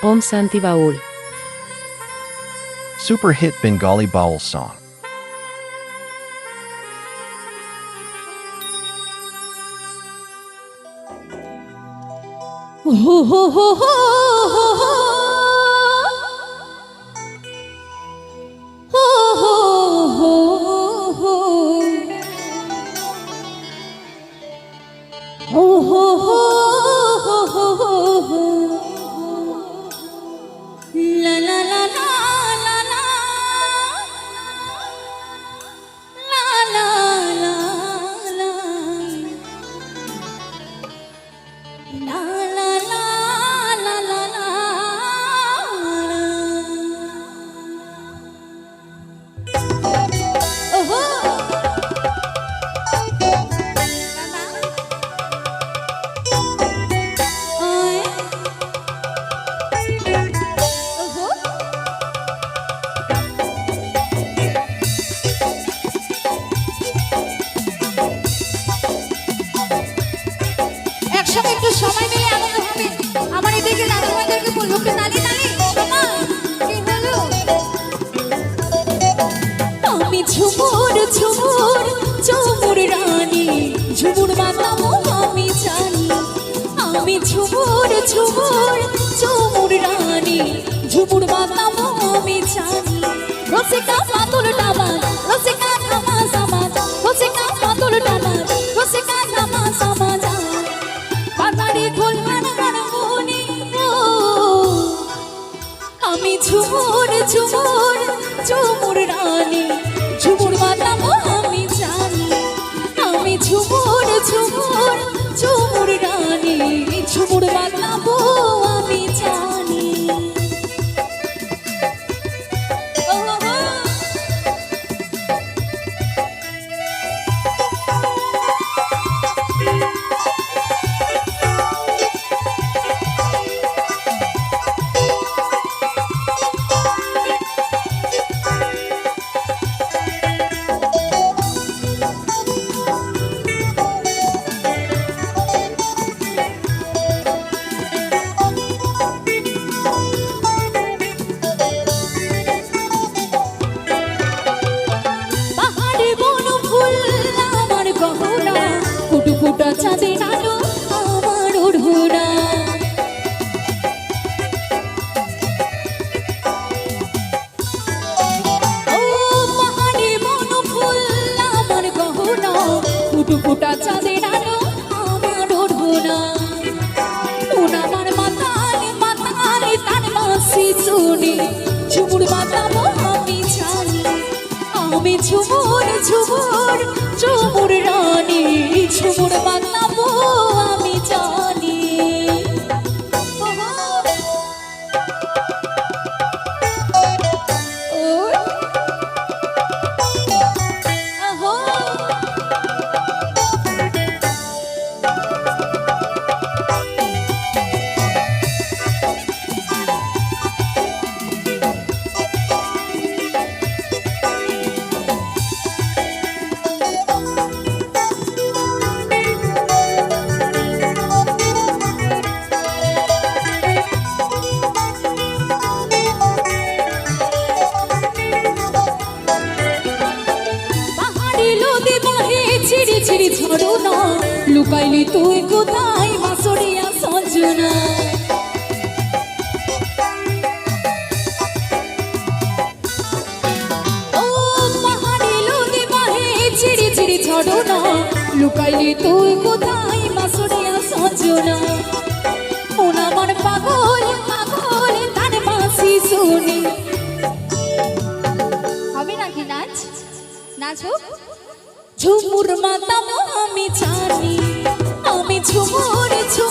Om Santi Baul. Super hit Bengali Baul song. Ho ho ho ho ho ho. ঝুমুর ঝুমুর ঝুমুর রানী, ঝুমুর বাতাবো আমি জানি। আমি ঝুমুর ঝুমুর ঝুমুর রানী, ঝুমুর বাতাবো আমি জানি। রসিকা মাতুল টামান রসিকা ধামা সামাজ রসিকা মাতুল টামান রসিকা ধামা সামাজ বাজারে খোল মনি আমি ঝুমুর ঝুমুর ঝুমুর রানী ফুটু ফুটা চাঁদে আলো আমার ওড়না উন আমার মাথায় তার মাসি চুনি ঝুমুর আমি জানি আমি ঝুমুর ঝুমুর ঝুমুর রানী। ঝুমুর বাতাবো ছিড়ি ঝরনা লুকাইলি তুই কোথায়? বাসরিয়া ছিড়ি ঝরনা লুকাইলি তুই কোথায়? বাসরিয়া সঞ্জনা ওনা আমার পাগল পাগল, তার বাসি শুনি। হবে নাকি নাচ? নাচো ঝুমুর মাতামো আমি জানি আমি ঝুমুর ঝুমুর